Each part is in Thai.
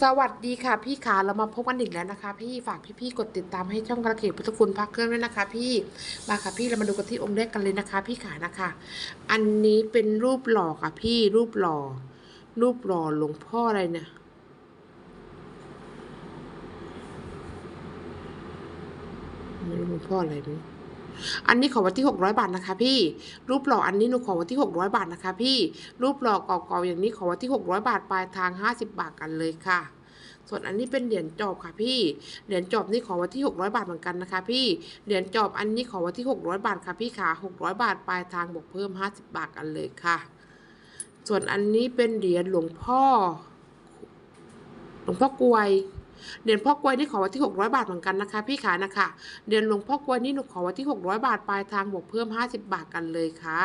สวัสดีค่ะพี่ขาเรามาพบกันอีกแล้วนะคะ พี่ฝากพี่ๆกดติดตามให้ช่องกระเขตพุทธคุณพักเครื่องด้วยนะคะ พี่มาค่ะพี่เรามาดูกันที่องค์แรกกันเลยนะคะ พี่ขานะคะ อันนี้เป็นรูปหล่อค่ะ พี่รูปหล่อ รูปหล่อหลวงพ่ออะไรเนี่ยไม่รู้หลวงพ่ออะไรไม่ อันนี้ขอวันที่หกร้อยบาทนะคะพี่ รูปหล่ออันนี้หนูขอวันที่หกร้อยบาทนะคะพี่ รูปหล่อเก่าๆอย่างนี้ขอวันที่หกร้อยบาทปลายทางห้าสิบบาทกันเลยค่ะ ส่วนอันนี้เป็นเหรียญจอบค่ะพี่ เหรียญจอบนี่ขอวันที่หกร้อยบาทเหมือนกันนะคะพี่ เหรียญจอบอันนี้ขอวันที่หกร้อยบาทค่ะพี่ขาหกร้อยบาทปลายทางบวกเพิ่มห้าสิบบาทกันเลยค่ะ ส่วนอันนี้เป็นเหรียญหลวงพ่อ หลวงพ่อกลวย เหรียญพ่อกลวยนี่ขอไว้ที่ 600 บาทเหมือนกันนะคะ พี่ขานะคะเหรียญหลวงพ่อกลวยนี่หนูขอไว้ที่ 600 บาทปลายทางบวกเพิ่ม 50 บาทกันเลยค่ะ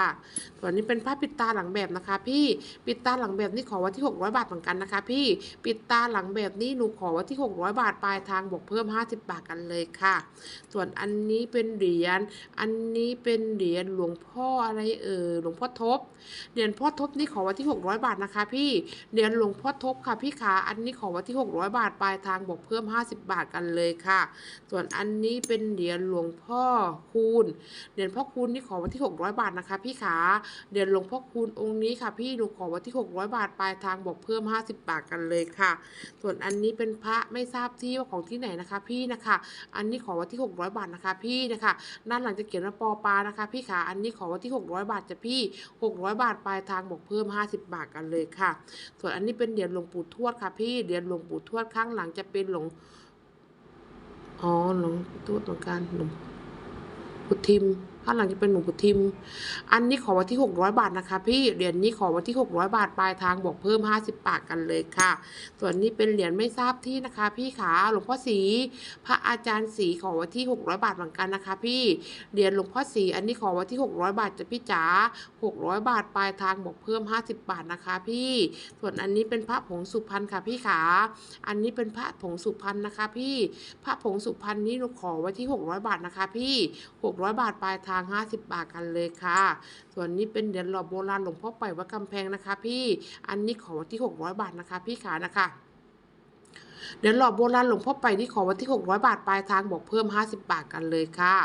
ส่วนนี้เป็นผ้าปิดตาหลังแบบนะคะ พี่ปิดตาหลังแบบนี่ขอไว้ที่ 600 บาทเหมือนกันนะคะ พี่ปิดตาหลังแบบนี้หนูขอไว้ที่ 600 บาทปลายทางบวกเพิ่ม 50 บาทกันเลยค่ะ ส่วนอันนี้เป็นเหรียญอันนี้เป็นเหรียญหลวงพ่ออะไรเอ่ยหลวงพ่อทบเหรียญพ่อทบนี่ขอไว้ที่ 600 บาทนะคะ พี่เหรียญหลวงพ่อทบค่ะพี่ขาอันนี้ขอไว้ที่ 600 บาทปลายทางบวกเพิ่ม 50 บาทกันเลยค่ะ ส่วนอันนี้เป็นเหรียญหลวงพ่อคูณเหรียญพ่อคูณนี่ขอไว้ที่ 600 บาทนะคะ พี่ขาเหรียญหลวงพ่อคูณองค์นี้ค่ะ พี่หนูขอไว้ที่ 600 บาทปลายทางบวกเพิ่ม 50 บาทกันเลยค่ะ ส่วนอันนี้เป็นพระไม่ทราบที่ว่าของที่ไหนนะคะ พี่นะคะ อันนี้ขอไว้ที่ 600 บาทนะคะ พี่นะคะด้านหลังจะเขียนว่าปอปานะคะ พี่ขาอันนี้ขอไว้ที่ 600 บาทจะพี่ 600 บาทปลายทางบวกเพิ่ม 50 บาทกันเลยค่ะ ส่วนอันนี้เป็นเหรียญหลวงปู่ทวดค่ะ พี่เหรียญหลวงปู่ทวดข้างหลังจะเป็นหลวงอ๋อหลวงตัวดเหมือการหลวงพุทิม ข้างหลังจะเป็นหลวงปู่ทิม อันนี้ขอไว้ที่ 600 บาทนะคะ พี่ เหรียญนี้ขอไว้ที่ 600 บาทปลายทางบวกเพิ่ม 50 บาทกันเลยค่ะ ส่วนนี้เป็นเหรียญไม่ทราบที่นะคะ พี่ขาหลวงพ่อศรีพระอาจารย์ศรีขอไว้ที่ 600 บาทเหมือนกันนะคะ พี่ เหรียญหลวงพ่อศรีอันนี้ขอไว้ที่ 600 บาทจะพี่จ๋า 600 บาทปลายทางบวกเพิ่ม 50 บาทนะคะ พี่ ส่วนอันนี้เป็นพระผงสุพรรณค่ะพี่ขา อันนี้เป็นพระผงสุพรรณนะคะ พี่ พระผงสุพรรณนี้หนูขอไว้ที่ 600 บาทนะคะ พี่ 600 บาทปลายทางาง 50 บาทกันเลยค่ะ ส่วนนี้เป็นเหรียญหล่อโบราณหลวงพ่อไปวัดกำแพงนะคะ พี่อันนี้ขอวันที่ 600 บาทนะคะ พี่ขานะคะเดี๋ยวหล่อโบราณหลวงพ่อไปนี่ขอวันที่ 600 บาทปลายทางบอกเพิ่ม 50 บาทกันเลยค่ะ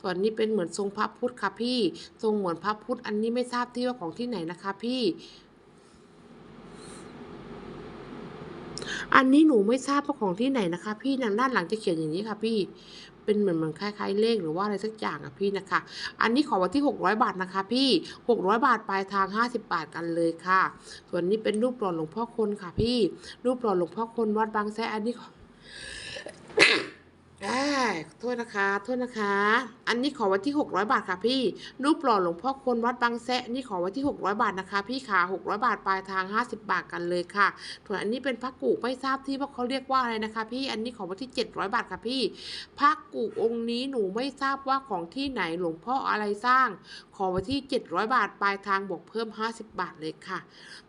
ส่วนนี้เป็นเหมือนทรงพระพุทธค่ะพี่ ทรงเหมือนพระพุทธอันนี้ไม่ทราบที่ว่าของที่ไหนนะคะพี่ อันนี้หนูไม่ทราบว่าของที่ไหนนะคะ พี่ทางด้านหลังจะเขียนอย่างนี้ค่ะพี่เป็นเหมือนเหมือนคล้ายๆเลขหรือว่าอะไรสักอย่างอะพี่นะคะ อันนี้ขอว่าที่ 600 บาทนะคะ พี่ 600 บาทปลายทาง 50 บาทกันเลยค่ะ ส่วนนี้เป็นรูปหล่อหลวงพ่อคนค่ะ พี่ รูปหล่อหลวงพ่อคนวัดบางแสอันนี้ขออ่ ษนะคะโทษนะคะ อันนี้ขอไว้ที่ 600 บาทค่ะพี่ รูปหล่อหลวงพ่อคนวัดบางแสะนี่ขอไว้ที่ 600 บาทนะคะ พี่ขา600 บาทปลายทาง 50 บาทกันเลยค่ะส่วนอันนี้เป็นพระกูไม่ทราบที่ว่าเขาเรียกว่าอะไรนะคะ พี่ อันนี้ขอไว้ที่ 700 บาทค่ะพี่ พระกูองค์นี้หนูไม่ทราบว่าของที่ไหนหลวงพ่ออะไรสร้าง ขอไว้ที่ 700 บาทปลายทางบวกเพิ่ม 50 บาทเลยค่ะ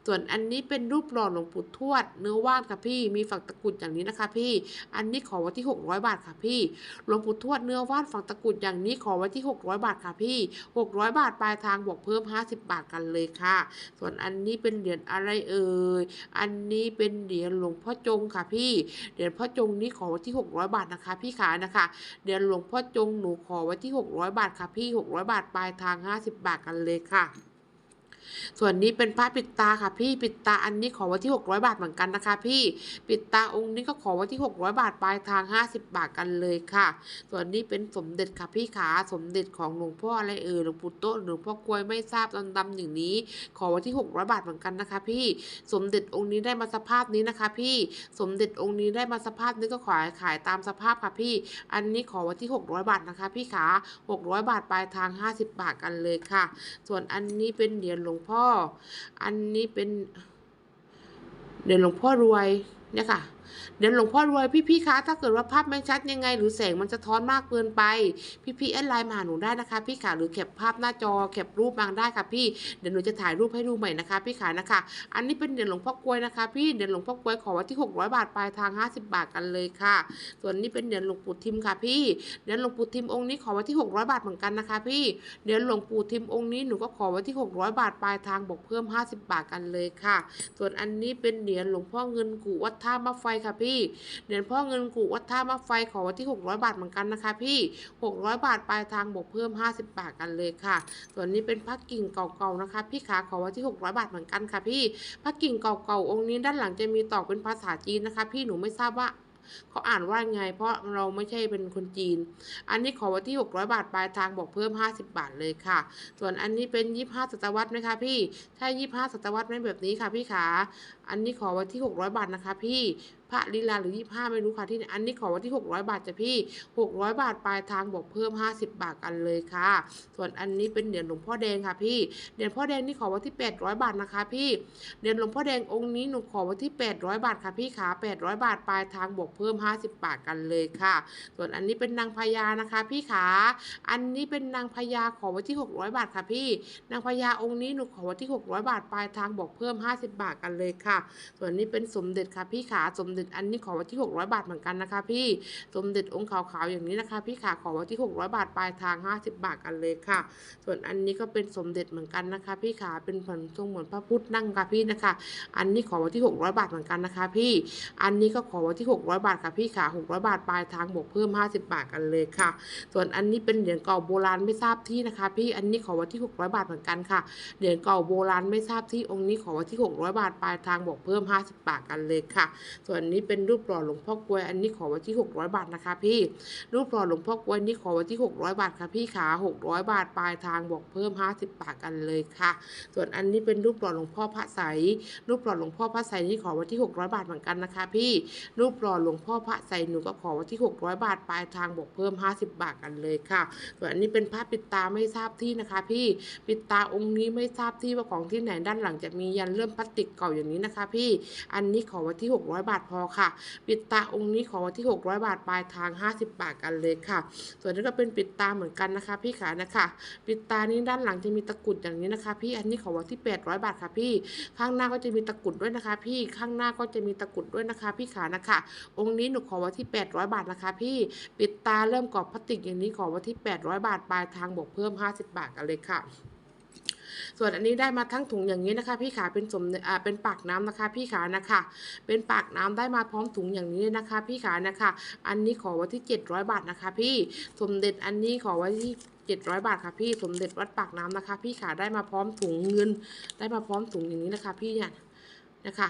ส่วนอันนี้เป็นรูปหล่อหลวงปู่ทวด เนื้อว่านค่ะพี่ มีฝักตะกุดอย่างนี้นะคะ พี่ อันนี้ขอไว้ที่ 600 บาทค่ะพี่หลวงปู่ทวดเนื้อว่านฝังตะกุดอย่างนี้ขอไว้ที่ 600 บาทค่ะพี่ 600 บาทปลายทางบวกเพิ่ม 50 บาทกันเลยค่ะ ส่วนอันนี้เป็นเหรียญอะไรเอ่ย อันนี้เป็นเหรียญหลวงพ่อจงค่ะพี่ เหรียญพ่อจงนี้ขอไว้ที่ 600 บาทนะคะ พี่ขานะคะ เหรียญหลวงพ่อจงหนูขอไว้ที่ 600 บาทค่ะพี่ 600 บาทปลายทาง 50 บาทกันเลยค่ะ ส่วนนี้เป็นพระปิดตาค่ะพี่ปิดตาอันนี้ขอไว้ที่ 600 บาทเหมือนกันนะคะ พี่ปิดตาองค์นี้ก็ขอไว้ที่ 600 บาทปลายทาง 50 บาทกันเลยค่ะ ส่วนนี้เป็นสมเด็จค่ะพี่ขาสมเด็จของหลวงพ่ออะไรเอ่ยหลวงปู่โตหลวงพ่อกล้วยไม่ทราบดำๆอย่างนี้ ขอไว้ที่ 600 บาทเหมือนกันนะคะ พี่สมเด็จองค์นี้ได้มาสภาพนี้นะคะ พี่สมเด็จองค์นี้ได้มาสภาพนี้ก็ขายขายตามสภาพค่ะพี่ อันนี้ขอไว้ที่ 600 บาทนะคะ พี่ขา600 บาทปลายทาง 50 บาทกันเลยค่ะ ส่วนอันนี้เป็นเหรียญหลวงพ่อ อันนี้เป็นเหรียญหลวงพ่อรวยเนี่ยค่ะ เดี๋ยวหลวงพ่อรวยพี่ๆคะถ้าเกิดว่าภาพไม่ชัดยังไง หรือแสงมันจะท้อนมากเกินไป พี่ๆแอดไลน์มาหาหนูได้นะคะพี่ขาหรือแคปภาพหน้าจอแคปรูปมาได้ค่ะพี่เดี๋ยวหนูจะถ่ายรูปให้ดูใหม่นะคะ พี่ขานะคะ อันนี้เป็นเหรียญหลวงพ่อกลวยนะคะ พี่เหรียญหลวงพ่อกลวยขอไว้ที่ 600 บาทปลายทาง 50 บาทกันเลยค่ะ ส่วนนี้เป็นเหรียญหลวงปู่ทิมค่ะพี่เหรียญหลวงปู่ทิมองค์นี้ขอไว้ที่ 600 บาทเหมือนกันนะคะ พี่เหรียญหลวงปู่ทิมองค์นี้หนูก็ขอไว้ที่ 600 บาทปลายทางบวกเพิ่ม 50 บาทกันเลยค่ะ ส่วนอันนี้เป็นเหรียญหลวงพ่อเงินกู่วัดท่ามะไฟค่ะพี่เหรียญพ่อเงินกูวัดท่ามะไฟขอไว้ที่ 600 บาทเหมือนกันนะคะพี่ 600 บาทปลายทางบวกเพิ่ม 50 บาทกันเลยค่ะ ส่วนนี้เป็นพระกิ่งเก่าๆนะคะ พี่ขาขอไว้ที่ 600 บาทเหมือนกันค่ะพี่พระกิ่งเก่าๆองค์นี้ด้านหลังจะมีตอกเป็นภาษาจีนนะคะ พี่หนูไม่ทราบว่าเขาอ่านว่าไง เพราะเราไม่ใช่เป็นคนจีน อันนี้ขอไว้ที่ 600 บาทปลายทางบอกเพิ่ม 50 บาทเลยค่ะ ส่วนอันนี้เป็น 25 ศตวรรษไหมคะพี่ใช่25 ศตวรรษไหมแบบนี้ค่ะพี่ขา อันนี้ขอไว้ที่ 600 บาทนะคะ พี่พระลีลาหรือ 25 ไม่รู้ค่ะที่ไหนอันนี้ขอไว้ที่ 600 บาทจ้ะพี่ 600 บาทปลายทางบอกเพิ่ม 50 บาทกันเลยค่ะ ส่วนอันนี้เป็นเหรียญหลวงพ่อแดงค่ะพี่เหรียญพ่อแดงนี่ขอไว้ที่ 800 บาทนะคะ พี่เหรียญหลวงพ่อแดงองค์นี้หนูขอไว้ที่ 800 บาทค่ะพี่ขา800 บาทปลายทางบวกเพิ่ม 50 บาทกันเลยค่ะ ส่วนอันนี้เป็นนางพญานะคะ พี่ขาอันนี้เป็นนางพญาขอไว้ที่ 600 บาทค่ะพี่ นางพญาองค์นี้หนูขอไว้ที่ 600 บาทปลายทางบอกเพิ่ม 50 บาทกันเลยค่ะส่วนนี้เป็นสมเด็จค่ะพี่ขาสมเด็จอันนี้ขอไว้ที่ 600 บาทเหมือนกันนะคะพี่สมเด็จองค์ขาวๆอย่างนี้นะคะ พี่ขาขอไว้ที่ 600 บาทปลายทาง 50 บาทกันเลยค่ะ ส่วนอันนี้ก็เป็นสมเด็จเหมือนกันนะคะ พี่ขาเป็นผลทรงเหมือนพระพุทธนั่งค่ะพี่นะคะ อันนี้ขอไว้ที่ 600 บาทเหมือนกันนะคะ พี่อันนี้ก็ขอไว้ที่ 600 บาทค่ะพี่ขา600 บาทปลายทางบวกเพิ่ม 50 บาทกันเลยค่ะ ส่วนอันนี้เป็นเหรียญเก่าโบราณไม่ทราบที่นะคะ พี่อันนี้ขอไว้ที่ 600 บาทเหมือนกันค่ะเหรียญเก่าโบราณไม่ทราบที่องค์นี้ขอไว้ที่ 600 บาทปลายทางบวกเพิ่ม 50 บาทกันเลยค่ะ ส่วนนี้เป็นรูปหล่อหลวงพ่อกวยอันนี้ขอไว้ที่ 600 บาทนะคะพี่ รูปหล่อหลวงพ่อกวยนี่ขอไว้ที่ 600 บาทค่ะพี่ขา600 บาทปลายทางบวกเพิ่ม 50 บาทกันเลยค่ะ ส่วนอันนี้เป็นรูปหล่อหลวงพ่อพระใส รูปหล่อหลวงพ่อพระใสนี่ขอไว้ที่ 600 บาทเหมือนกันนะคะ พี่ รูปหล่อหลวงพ่อพระใสหนูก็ขอไว้ที่ 600 บาทปลายทางบวกเพิ่ม 50 บาทกันเลยค่ะ ส่วนอันนี้เป็นผ้าปิดตาไม่ทราบที่นะคะ พี่ ปิดตาองค์นี้ไม่ทราบที่ว่าของที่ไหนด้านหลังจะมียันเลื่อมพลาสติกเก่าอย่างนี้นะคะพี่อันนี้ขอไว้ที่ 600 บาทพอค่ะ ปิดตาองค์นี้ขอไว้ที่ 600 บาทปลายทาง 50 บาทกันเลยค่ะ ส่วนนี้ก็เป็นปิดตาเหมือนกันนะคะ พี่ขานะคะ ปิดตานี้ด้านหลังจะมีตะกุดอย่างนี้นะคะ พี่อันนี้ขอไว้ที่ 800 บาทค่ะพี่ ข้างหน้าก็จะมีตะกุดด้วยนะคะ พี่ข้างหน้าก็จะมีตะกุดด้วยนะคะ พี่ขานะคะ องค์นี้หนูขอไว้ที่ 800 บาทนะคะ พี่ปิดตาเริ่มกรอบพลาสติกอย่างนี้ขอไว้ที่ 800 บาทปลายทางบวกเพิ่ม 50 บาทกันเลยค่ะ ส่วนอันนี้ได้มาทั้งถุงอย่างนี้นะคะ พี่ขาเป็นสมอ่าเป็นปากน้ำนะคะ พี่ขานะคะ เป็นปากน้ำได้มาพร้อมถุงอย่างนี้เลยนะคะ พี่ขานะคะ อันนี้ขอไว้ที่ 700 บาทนะคะ พี่สมเด็จอันนี้ขอไว้ที่700 บาทค่ะพี่สมเด็จวัดปากน้ำนะคะ พี่ขาได้มาพร้อมถุงเงิน ได้มาพร้อมถุงอย่างนี้นะคะ พี่เนี่ยนะคะ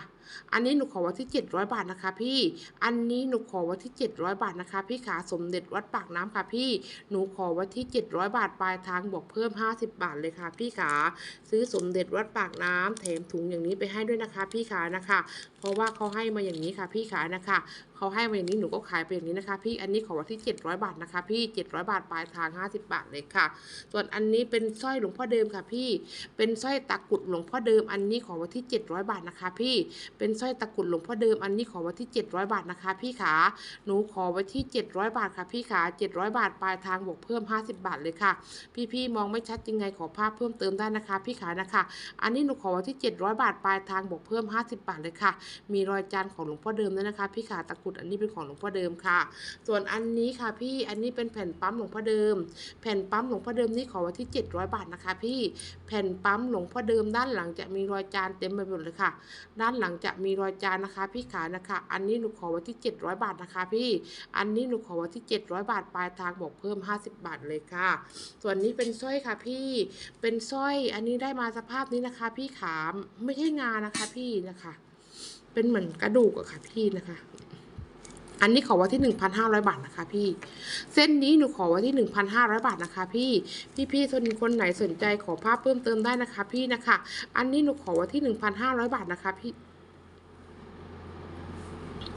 อันนี้หนูขอไว้ที่ 700 บาทนะคะ พี่ อันนี้หนูขอไว้ที่ 700 บาทนะคะ พี่ขาสมเด็จวัดปากน้ำค่ะพี่ หนูขอไว้ที่ 700 บาทปลายทางบวกเพิ่ม 50 บาทเลยค่ะ พี่ขาซื้อสมเด็จวัดปากน้ำแถมถุงอย่างนี้ไปให้ด้วยนะคะ พี่ขานะคะ เพราะว่าเขาให้มาอย่างนี้ค่ะ พี่ขานะคะเขาให้มาอย่างนี้หนูก็ขายไปอย่างนี้นะคะ พี่อันนี้ขอไว้ที่ 700 บาทนะคะ พี่ 700 บาทปลายทาง 50 บาทเลยค่ะ ส่วนอันนี้เป็นสร้อยหลวงพ่อเดิมค่ะ พี่ เป็นสร้อยตะกรุดหลวงพ่อเดิม อันนี้ขอไว้ที่ 700 บาทนะคะ พี่เป็นสร้อยตะกุดหลวงพ่อเดิมอันนี้ขอไว้ที่ 700 บาทนะคะ พี่ขาหนูขอไว้ที่ 700 บาทค่ะพี่ขา700 บาทปลายทางบวกเพิ่ม 50 บาทเลยค่ะ พี่ๆมองไม่ชัดยังไงขอภาพเพิ่มเติมได้นะคะ พี่ขานะคะ อันนี้หนูขอไว้ที่ 700 บาทปลายทางบวกเพิ่ม 50 บาทเลยค่ะ มีรอยจานของหลวงพ่อเดิมด้วยนะคะ พี่ขาตะกุดอันนี้เป็นของหลวงพ่อเดิมค่ะ ส่วนอันนี้ค่ะพี่อันนี้เป็นแผ่นปั๊มหลวงพ่อเดิม แผ่นปั๊มหลวงพ่อเดิมนี่ขอไว้ที่ 700 บาทนะคะ พี่แผ่นปั๊มหลวงพ่อเดิมด้านหลังจะมีรอยจานเต็มไปหมดเลยค่ะ ด้านหลังจะะมีรอยจานนะคะ พี่ขานะคะ อันนี้หนูขอไว้ที่ 700 บาทนะคะ พี่อันนี้หนูขอไว้ที่ 700 บาทปลายทางบวกเพิ่ม 50 บาทเลยค่ะ ส่วนนี้เป็นสร้อยค่ะพี่ เป็นสร้อยอันนี้ได้มาสภาพนี้นะคะ พี่ขาไม่ใช่งานนะคะ พี่นะคะ เป็นเหมือนกระดูกอะค่ะพี่นะคะอันนี้ขอไว้ที่ 1,500 บาทนะคะพี่ เส้นนี้หนูขอไว้ที่ 1,500 บาทนะคะ พี่ พี่ๆส่วนคนไหนสนใจขอภาพเพิ่มเติมได้นะคะ พี่นะคะ อันนี้หนูขอไว้ที่ 1,500 บาทนะคะ พี่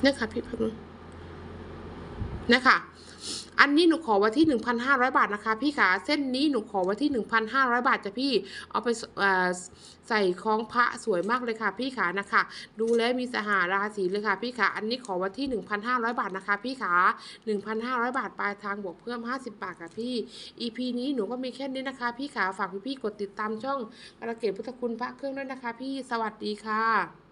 นี่ยค่ะพี่พักนึงนะคะอันนี้หนูขอไว้ที่ 1,500 บาทนะคะ พี่ขาเส้นนี้หนูขอไว้ที่ 1,500 บาทจ้ะพี่เอาไปใส่คล้องพระสวยมากเลยค่ะ พี่ขานะคะ ดูแลมีสหาราศีเลยค่ะ พี่ขาอันนี้ขอไว้ที่ 1,500 บาทนะคะ พี่ขา1,500 บาทปลายทางบวกเพิ่ม 50 บาทค่ะพี่ EP นี้หนูก็มีแค่นี้นะคะ พี่ขาฝากพี่ๆกดติดตามช่องกระเกตพุทธคุณพระเครื่องด้วยนะคะ พี่สวัสดีค่ะ